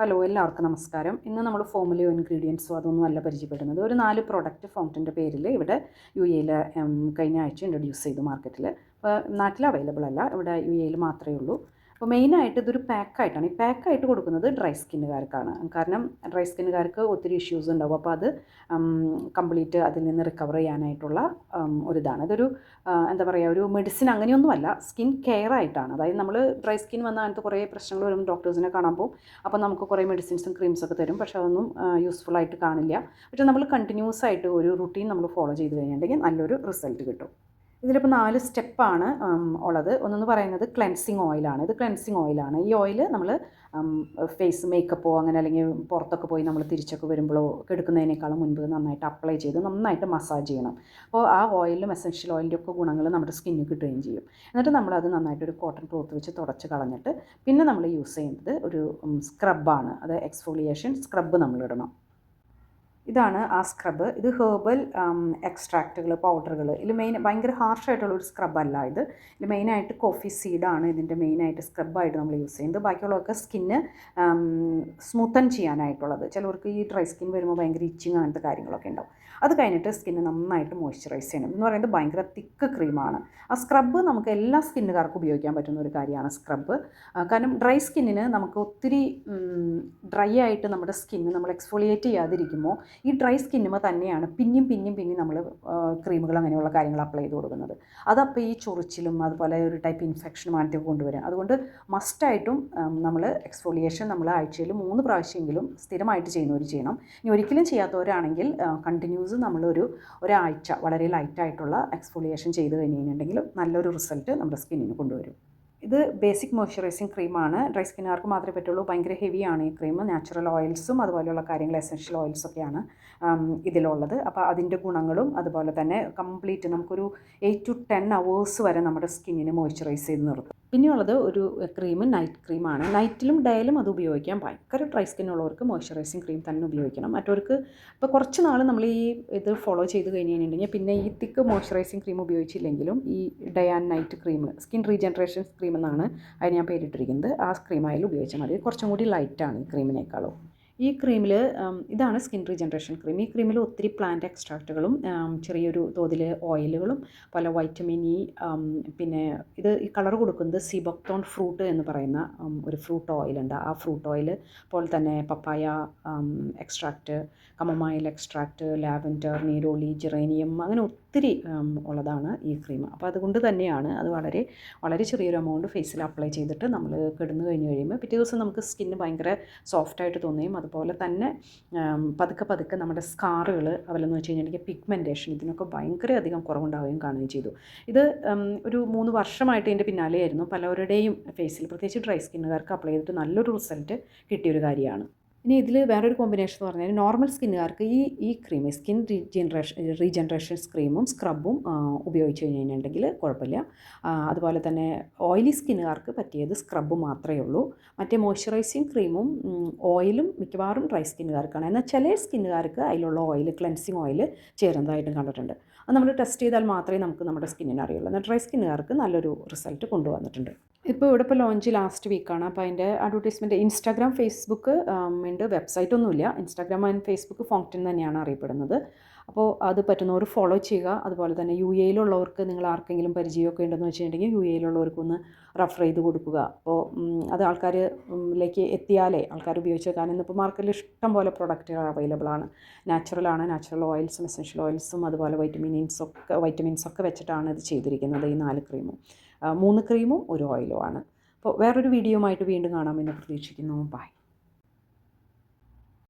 Hello എല്ലാവർക്കും നമസ്കാരം. ഇന്ന് നമ്മൾ ഫോമുലയോ ഇൻഗ്രീഡിയൻസോ അതൊന്നും അല്ല പരിചയപ്പെടുന്നത്. ഒരു നാല് പ്രൊഡക്റ്റ് ഫൗണ്ടന്റെ പേരിൽ ഇവിടെ യു എയിൽ കഴിഞ്ഞ ആഴ്ച ഇൻട്രൊഡ്യൂസ് ചെയ്തു മാർക്കറ്റിൽ അപ്പോൾ നാട്ടിൽ അവൈലബിൾ അല്ല. ഇവിടെ യു എയിൽ മാത്രമേ ഉള്ളൂ. അപ്പോൾ മെയിനായിട്ട് ഇതൊരു പാക്കായിട്ടാണ് ഈ പാക്കായിട്ട് കൊടുക്കുന്നത് ഡ്രൈ സ്കിന്നുകാർക്കാണ് കാരണം ഡ്രൈ സ്കിന്നുകാർക്ക് ഒത്തിരി ഇഷ്യൂസ് ഉണ്ടാവും. അപ്പോൾ അത് കംപ്ലീറ്റ് അതിൽ നിന്ന് റിക്കവർ ചെയ്യാനായിട്ടുള്ള ഒരിതാണ്. ഇതൊരു എന്താ പറയുക ഒരു മെഡിസിൻ അങ്ങനെയൊന്നുമല്ല. സ്കിൻ കെയർ ആയിട്ടാണ്. അതായത് നമ്മൾ ഡ്രൈ സ്കിൻ വന്ന അങ്ങനത്തെ കുറേ പ്രശ്നങ്ങൾ വരും ഡോക്ടേഴ്സിനെ കാണാൻ പോകും അപ്പോൾ നമുക്ക് കുറേ മെഡിസിൻസും ക്രീംസൊക്കെ തരും. പക്ഷേ അതൊന്നും യൂസ്ഫുൾ ആയിട്ട് കാണില്ല. പക്ഷേ നമ്മൾ കണ്ടിന്യൂസ് ആയിട്ട് ഒരു റുട്ടീൻ നമ്മൾ ഫോളോ ചെയ്ത് കഴിഞ്ഞിട്ടുണ്ടെങ്കിൽ നല്ലൊരു റിസൾട്ട് കിട്ടും. ഇതിലിപ്പോൾ നാല് സ്റ്റെപ്പാണ് ഉള്ളത്. ഒന്നെന്ന് പറയുന്നത് ക്ലെൻസിങ് ഓയിലാണ് ഇത് ക്ലെൻസിങ് ഓയിലാണ് ഈ ഓയിൽ നമ്മൾ ഫേസ് മേക്കപ്പോ അങ്ങനെ അല്ലെങ്കിൽ പുറത്തൊക്കെ പോയി നമ്മൾ തിരിച്ചൊക്കെ വരുമ്പോഴോ കെടുക്കുന്നതിനേക്കാളും മുൻപ് നന്നായിട്ട് അപ്ലൈ ചെയ്ത് നന്നായിട്ട് മസാജ് ചെയ്യണം. അപ്പോൾ ആ ഓയിലും എസൻഷ്യൽ ഓയിലിന്റെ ഒക്കെ ഗുണങ്ങൾ നമ്മുടെ സ്കിന്നിൽ കിട്ടുകയും ചെയ്യും. എന്നിട്ട് നമ്മളത് നന്നായിട്ട് ഒരു കോട്ടൺ ക്ലോത്ത് വെച്ച് തുടച്ച് കളഞ്ഞിട്ട് പിന്നെ നമ്മൾ യൂസ് ചെയ്യുന്നത് ഒരു സ്ക്രബാണ് അത് എക്സ്ഫോളിയേഷൻ സ്ക്രബ് നമ്മൾ ഇടണം. ഇതാണ് ആ സ്ക്രബ് ഇത് ഹേർബൽ എക്സ്ട്രാക്റ്റുകൾ പൗഡറുകൾ ഇതിൽ മെയിൻ ഭയങ്കര ഹാർഷായിട്ടുള്ള ഒരു സ്ക്രബല്ല ഇത്. ഇതിൽ മെയിനായിട്ട് കോഫി സീഡാണ് ഇതിന്റെ മെയിനായിട്ട് സ്ക്രബായിട്ട് നമ്മൾ യൂസ് ചെയ്യുന്നത്. ബാക്കിയുള്ളതൊക്കെ സ്കിന്ന് സ്മൂത്തൻ ചെയ്യാനായിട്ടുള്ളത്. ചിലവർക്ക് ഈ ഡ്രൈ സ്കിൻ വരുമ്പോൾ ഭയങ്കര ഇച്ചിങ് അങ്ങനത്തെ കാര്യങ്ങളൊക്കെ ഉണ്ടാവും. അത് കഴിഞ്ഞിട്ട് സ്കിന്ന് നന്നായിട്ട് മോയ്സ്ചറൈസ് ചെയ്യണം. എന്ന് പറയുന്നത് ഭയങ്കര തിക്ക് ക്രീമാണ് ആ സ്ക്രബ്ബ് നമുക്ക് എല്ലാ സ്കിന്നുകാർക്കും ഉപയോഗിക്കാൻ പറ്റുന്ന ഒരു കാര്യമാണ് സ്ക്രബ്ബ് കാരണം ഡ്രൈ സ്കിന്നിന് നമുക്ക് ഒത്തിരി ഡ്രൈ ആയിട്ട് നമ്മുടെ സ്കിന്ന് നമ്മൾ എക്സ്ഫോളിയേറ്റ് ചെയ്യാതിരിക്കുമ്പോൾ ഈ ഡ്രൈ സ്കിന്നുമ്പോൾ തന്നെയാണ് പിന്നെയും പിന്നെയും പിന്നെയും നമ്മൾ ക്രീമുകൾ അങ്ങനെയുള്ള കാര്യങ്ങൾ അപ്ലൈ ചെയ്ത് കൊടുക്കുന്നത്. അതപ്പോൾ ഈ ചൊറിച്ചിലും അതുപോലെ ഒരു ടൈപ്പ് ഇൻഫെക്ഷനും അങ്ങനത്തെ കൊണ്ടുവരാം. അതുകൊണ്ട് മസ്റ്റായിട്ടും നമ്മൾ എക്സ്ഫോളിയേഷൻ നമ്മൾ ആഴ്ചയിൽ മൂന്ന് പ്രാവശ്യമെങ്കിലും സ്ഥിരമായിട്ട് ചെയ്യുന്നവർ ചെയ്യണം. ഇനി ഒരിക്കലും ചെയ്യാത്തവരാണെങ്കിൽ കണ്ടിന്യൂസ് നമ്മളൊരു ഒരാഴ്ച വളരെ ലൈറ്റായിട്ടുള്ള എക്സ്ഫോളിയേഷൻ ചെയ്ത് കഴിഞ്ഞിട്ടുണ്ടെങ്കിൽ നല്ലൊരു റിസൾട്ട് നമ്മുടെ സ്കിന്നിന് കൊണ്ടുവരും. ഇത് ബേസിക് മോയ്സ്ചറൈസിങ് ക്രീമാണ് ഡ്രൈ സ്കിന്നുകാർക്ക് മാത്രമേ പറ്റുള്ളൂ. ഭയങ്കര ഹെവിയാണ് ഈ ക്രീം നാച്ചുറൽ ഓയിൽസും അതുപോലെയുള്ള കാര്യങ്ങൾ എസൻഷ്യൽ ഓയിൽസൊക്കെയാണ് ഇതിലുള്ളത്. അപ്പോൾ അതിന്റെ ഗുണങ്ങളും അതുപോലെ തന്നെ കംപ്ലീറ്റ് നമുക്കൊരു എയ്റ്റ് ടു ടെൻ അവേഴ്സ് വരെ നമ്മുടെ സ്കിന്നിനെ മോയ്സ്ചറൈസ് ചെയ്ത് നിർത്തും. പിന്നെയുള്ളത് ഒരു ക്രീം നൈറ്റ് ക്രീമാണ് നൈറ്റിലും ഡേയിലും അത് ഉപയോഗിക്കാം. ഭയങ്കര ഡ്രൈ സ്കിൻ ഉള്ളവർക്ക് മോയ്സ്ചറൈസിങ് ക്രീം തന്നെ ഉപയോഗിക്കണം. മറ്റവർക്ക് ഇപ്പോൾ കുറച്ച് നാൾ നമ്മൾ ഈ ഇത് ഫോളോ ചെയ്ത് കഴിഞ്ഞ് കഴിഞ്ഞിട്ടുണ്ടെങ്കിൽ പിന്നെ ഈ തിക്ക് മോയ്സ്ചറൈസിങ് ക്രീം ഉപയോഗിച്ചില്ലെങ്കിലും ഈ day and night cream skin regeneration cream എന്നാണ് അതിന് ഞാൻ പേരിട്ടിരിക്കുന്നത്. ആ ക്രീം ആയാലും ഉപയോഗിച്ചാൽ മതി. കുറച്ചും കൂടി ലൈറ്റാണ് ഈ ക്രീമിനേക്കാളും ഈ ക്രീമിൽ ഇതാണ് സ്കിൻ റീജനറേഷൻ ക്രീം. ഈ ക്രീമിൽ ഒത്തിരി പ്ലാന്റ് എക്സ്ട്രാക്റ്റുകളും ചെറിയൊരു തോതിൽ ഓയിലുകളും പല വൈറ്റമിൻ ഇ പിന്നെ ഇത് ഈ കളർ കൊടുക്കുന്നത് സിബക്തോൺ ഫ്രൂട്ട് എന്ന് പറയുന്ന ഒരു ഫ്രൂട്ട് ഓയിലുണ്ട്. ആ ഫ്രൂട്ട് ഓയിൽ പോലെ തന്നെ papaya extract chamomile extract lavender neroli geranium അങ്ങനെ ഒത്തിരി ഉള്ളതാണ് ഈ ക്രീം അപ്പോൾ അതുകൊണ്ട് തന്നെയാണ് അത് വളരെ വളരെ ചെറിയൊരു എമൗണ്ട് ഫേസിൽ അപ്ലൈ ചെയ്തിട്ട് നമ്മൾ കിടന്നു കഴിഞ്ഞ് കഴിയുമ്പോൾ പിറ്റേ ദിവസം നമുക്ക് സ്കിന്ന് ഭയങ്കര സോഫ്റ്റായിട്ട് തോന്നുകയും അതുപോലെ തന്നെ പതുക്കെ പതുക്കെ നമ്മുടെ സ്കാറുകൾ അവലെന്ന് വെച്ച് കഴിഞ്ഞിട്ടുണ്ടെങ്കിൽ പിഗ്മെന്റേഷൻ ഇതിനൊക്കെ ഭയങ്കര അധികം കുറവുണ്ടാവുകയും കാണുകയും ചെയ്തു. ഇത് ഒരു മൂന്ന് വർഷമായിട്ട് ഇതിന്റെ പിന്നാലെയായിരുന്നു. പലവരുടെയും ഫേസിൽ പ്രത്യേകിച്ച് ഡ്രൈ സ്കിന്നുകാർക്ക് അപ്ലൈ ചെയ്തിട്ട് നല്ലൊരു റിസൾട്ട് കിട്ടിയൊരു കാര്യമാണ്. ഇനി ഇതിൽ വേറൊരു കോമ്പിനേഷൻ എന്ന് പറഞ്ഞാൽ നോർമൽ സ്കിന്നുകാർക്ക് ഈ ഈ ക്രീം സ്കിൻ റീജനറേഷൻ റീജനറേഷൻ ക്രീമും സ്ക്രബും ഉപയോഗിച്ച് കഴിഞ്ഞിട്ടുണ്ടെങ്കിൽ കുഴപ്പമില്ല. അതുപോലെ തന്നെ ഓയിലി സ്കിന്നുകാർക്ക് പറ്റിയത് സ്ക്രബ് മാത്രമേ ഉള്ളൂ. മറ്റേ മോയ്സ്ചറൈസിങ് ക്രീമും ഓയിലും മിക്കവാറും ഡ്രൈ സ്കിന്നുകാർക്കാണ് എന്നാൽ ചില സ്കിന്നുകാർക്ക് അതിലുള്ള ഓയിൽ ക്ലെൻസിങ് ഓയിൽ ചേരുന്നതായിട്ടും കണ്ടിട്ടുണ്ട്. അത് നമ്മൾ ടെസ്റ്റ് ചെയ്താൽ മാത്രമേ നമുക്ക് നമ്മുടെ സ്കിന്നിന് അറിയുള്ളൂ. എന്നാൽ ഡ്രൈ സ്കിന്നുകാർക്ക് നല്ലൊരു റിസൾട്ട് കൊണ്ടുവന്നിട്ടുണ്ട്. ഇപ്പോൾ ഇവിടെ ഇപ്പോൾ ലോഞ്ച് ലാസ്റ്റ് വീക്കാണ് അപ്പോൾ അതിന്റെ അഡ്വർടൈസ്മെന്റ് ഇൻസ്റ്റാഗ്രാം ഫേസ്ബുക്ക് ഉണ്ട്. വെബ്സൈറ്റ് ഒന്നുമില്ല. ഇൻസ്റ്റാഗ്രാം ആൻഡ് ഫേസ്ബുക്ക് ഫോങ്ടിൻ തന്നെയാണ് അറിയപ്പെടുന്നത്. അപ്പോൾ അത് പറ്റുന്നവർ ഫോളോ ചെയ്യുക. അതുപോലെ തന്നെ യു എയിലുള്ളവർക്ക് നിങ്ങൾ ആർക്കെങ്കിലും പരിചയമൊക്കെ ഉണ്ടെന്ന് വെച്ചിട്ടുണ്ടെങ്കിൽ യു എയിലുള്ളവർക്കൊന്ന് റഫർ ചെയ്ത് കൊടുക്കുക. അപ്പോൾ അത് ആൾക്കാരിലേക്ക് എത്തിയാലേ ആൾക്കാർ ഉപയോഗിച്ച് കാരണം ഇന്നിപ്പോൾ മാർക്കറ്റിൽ ഇഷ്ടം പോലെ പ്രൊഡക്റ്റുകൾ അവൈലബിൾ ആണ്. നാച്ചുറലാണ് നാച്ചുറൽ ഓയിൽസും എസൻഷ്യൽ ഓയിൽസും അതുപോലെ വൈറ്റമിൻസ് ഒക്കെ വൈറ്റമിൻസ് ഒക്കെ വെച്ചിട്ടാണ് ഇത് ചെയ്തിരിക്കുന്നത് ഈ നാല് ക്രീമും മൂന്ന് ക്രീമും ഒരു ഓയിലും ആണ്. അപ്പോൾ വേറൊരു ആയിട്ട് വീണ്ടും കാണാമെന്ന് പ്രതീക്ഷിക്കുന്നു. ബൈ